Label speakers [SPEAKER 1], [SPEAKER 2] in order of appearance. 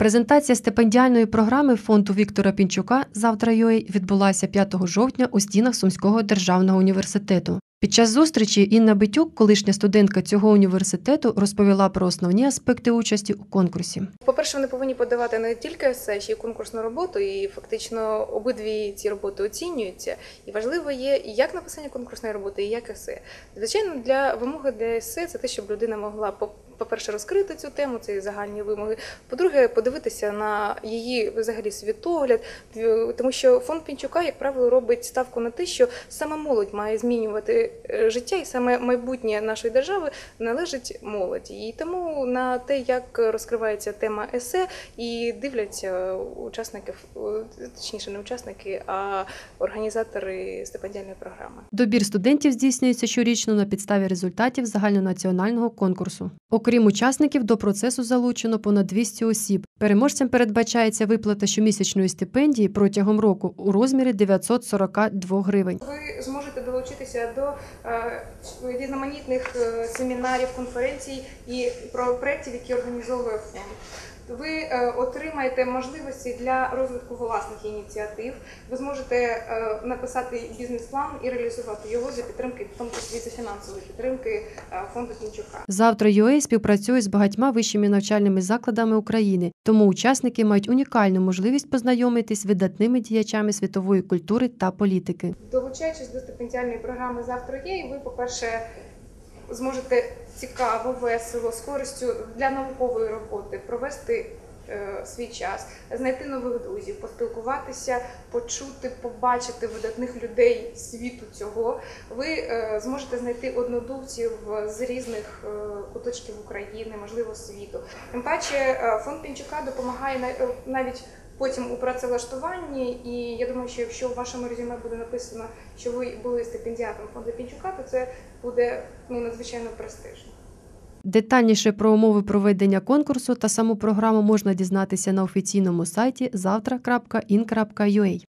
[SPEAKER 1] Презентація стипендіальної програми фонду Віктора Пінчука завтра йої відбулася 5 жовтня у стінах Сумського державного університету. Під час зустрічі Інна Битюк, колишня студентка цього університету, розповіла про основні аспекти участі у конкурсі.
[SPEAKER 2] По-перше, вони повинні подавати не тільки есе, ще й конкурсну роботу, і фактично обидві ці роботи оцінюються. І важливо є як написання конкурсної роботи, і як есе. Звичайно, для вимоги для есе це те, щоб людина могла по- по-перше, розкрити цю тему, це загальні вимоги. По-друге, подивитися на її взагалі світогляд, тому що фонд Пінчука, як правило, робить ставку на те, що саме молодь має змінювати життя, і саме майбутнє нашої держави належить молоді. І тому на те, як розкривається тема есе, і дивляться учасники, е, точніше, не учасники, а організатори стипендіальної програми.
[SPEAKER 1] Добір студентів здійснюється щорічно на підставі результатів загальнонаціонального конкурсу. Окрім учасників, до процесу залучено понад 200 осіб. Переможцям передбачається виплата щомісячної стипендії протягом року у розмірі 942 гривень.
[SPEAKER 2] Долучитися до е, різноманітних е, семінарів, конференцій і про проєктів, які організовує фонд. Ви е, отримаєте можливості для розвитку власних ініціатив. Ви зможете написати бізнес-план і реалізувати його за підтримки, в тому числі за фінансової підтримки фонду Пінчука.
[SPEAKER 1] Завтра UA співпрацює з багатьма вищими навчальними закладами України, тому учасники мають унікальну можливість познайомитись з видатними діячами світової культури та політики.
[SPEAKER 2] Долучаючись до стипендіальної програми Завтра є, і ви, по-перше, зможете цікаво, весело, з користю для наукової роботи провести е, свій час, знайти нових друзів, поспілкуватися, почути, побачити видатних людей світу цього. Ви е, зможете знайти однодумців з різних е, куточків України, можливо, світу. Тим паче, фонд Пінчука допомагає навіть потім у працевлаштуванні. І я думаю, що якщо в вашому резюме буде написано, що ви були стипендіатом фонду Пінчука, то це буде ну надзвичайно престижно.
[SPEAKER 1] Детальніше про умови проведення конкурсу та саму програму можна дізнатися на офіційному сайті завтра.in.ua.